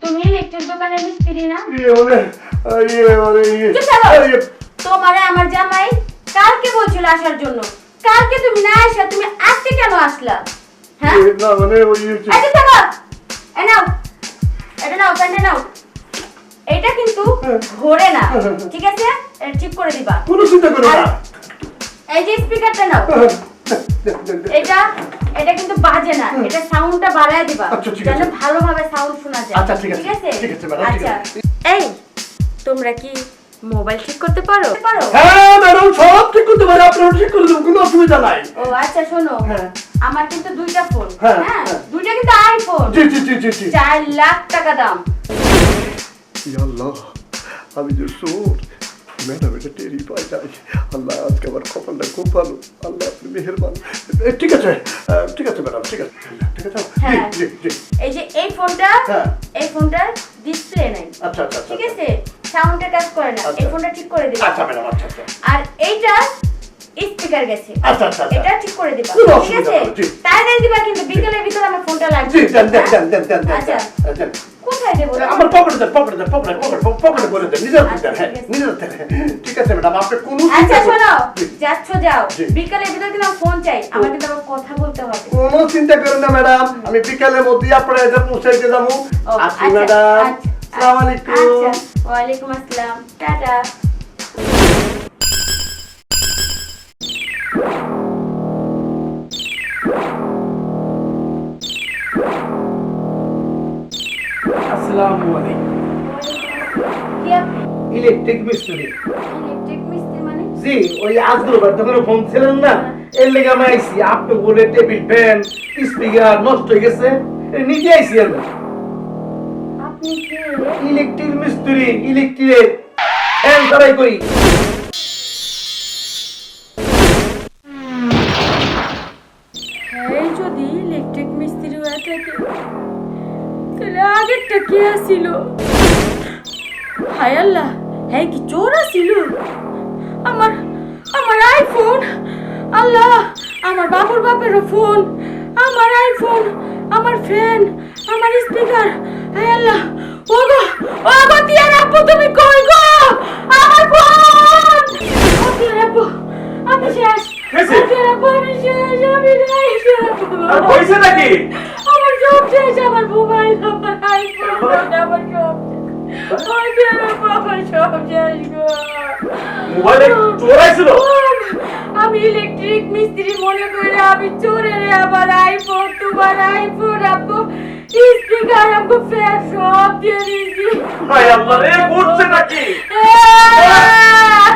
তুমি ইলেকট্রিক দোকানের মিস্ত্রি না ইয়ে বলে ইয়ে বলে ইয়ে চুপ থাকো তোমারে আমার জামাই কালকে বলছিল আসার জন্য। কালকে তুমি না আসা তুমি আজকে কেন আসলা? হ্যাঁ? না মানে ওই থাকো। নাও। এটা নাও প্যান্টে নাও। এটা কিন্তু ঘোরে না ঠিক আছে? এটা ঠিক করে দিবা। কোনো চিন্তা করো না। এই যে স্পিকারটা নাও। এটা এটা কিন্তু বাজে না। এটা সাউন্ডটা বাড়ায় দিবা আচ্ছা, যেন ভালোভাবে সাউন্ড শোনা যায়। আচ্ছা, ঠিক আছে। ঠিক আছে? ঠিক ম্যাডাম, ঠিক আচ্ছা। আছে। এই তোমরা কি মোবাইল ঠিক করতে পারো? পারো। হ্যাঁ ম্যাডাম সব ঠিক করতে পারে আপনারা ঠিক করে দেবো কোনো অসুবিধা নাই। ও আচ্ছা শোনো। হ্যাঁ। আমার কিন্তু দুইটা ফোন হ্যাঁ, হ্যাঁ হ্যাঁ। দুইটা কিন্তু আইফোন জি জি জি জি জি। চার লাখ টাকা দাম। ইয়া আল্লাহ আমি যে সোর ম্যাডাম এটা টেরি পাই যাই আল্লাহ আজকে আমার কপালটা খুব ভালো। আল্লাহ আপনি মেহেরবান। ঠিক আছে ঠিক আছে ম্যাডাম ঠিক আছে। ঠিক আছে হ্যাঁ। এই যে এই ফোনটা। এই ফোনটার ডিসপ্লে নাই। আচ্ছা আচ্ছা আচ্ছা ঠিক আছে? সাউন্ডের কাজ করে না। আচ্ছা। এই ফোনটা ঠিক করে দিবা। আচ্ছা ম্যাডাম আচ্ছা আচ্ছা। আর এইটা স্পিকার গেছে। আচ্ছা, আচ্ছা, আচ্ছা। এটা ঠিক করে দিবা। ঠিক আছে? তাই। দিবা কিন্তু বিকেলের ভিতরে আমার ফোনটা লাগবে। জি দেন দেন দেন দেন দেন আচ্ছা। কোথায় দেবো? পকেটে দেন পকেটে দেন পকেটে পকেটে পকেটে বলে দেন নিজের আচ্ছা, দেন হ্যাঁ। নিজের দেন হ্যাঁ। ঠিক আছে ম্যাডাম আপনি কোনো আচ্ছা শোনো যাচ্ছ যাও। বিকালের বিকেলের কিন্তু ফোন চাই আমার কিন্তু আবার কথা বলতে হবে। কোনো চিন্তা করেন না ম্যাডাম আমি বিকালের মধ্যে আপনার এটা যাব। ও, আচ্ছা, ম্যাডাম আচ্ছা, আসসালামু আলাইকুম। ওয়া ওয়ালাইকুম আসসালাম টাটা। আসসালামু আলাইকুম। কি আপনি? ইলেকট্রিক মিস্ত্রি। ইলেকট্রিক মিস্ত্রি মানে? জি ওই আজগুলোবার দোকানে ফোন ছিলেন না? এর লেগে আমি আইসি আপনি বলে টেবিল ফ্যান স্পিকার নষ্ট হয়ে গেছে। নিজে আইসি আমি। আপনি কে ইলেকট্রিক মিস্ত্রি ইলেকট্রিক ফ্যান সারাই করি। এই যদি ইলেকট্রিক মিস্ত্রি হয়ে থাকে আগেরটা কে আসিল হায় আল্লাহ হ্যাঁ কি চোর আসিল আমার আমার আইফোন আল্লাহ আমার বাবুর বাপেরও ফোন আমার আইফোন আমার ফ্যান আমার স্পিকার হায় আল্লাহ ওগো ওগো তিয়ার আপু তুমি কই গো? আমার ফোন ও তিয়ার আপু আমি শেষ। তিয়ার আপু আমি শেষ আমি নাই আর হয়েছে নাকি? আমার সব শেষ আমার মোবাইল আমার আমি ইলেকট্রিক মিস্ত্রি মনে করে আমি চোরের আমার আইফোন তোমার আইফোন আপু স্পিকার আপু ফ্যান সব দিয়ে দিয়েছি। ভাই আল্লাহ রে করছে নাকি? আহ!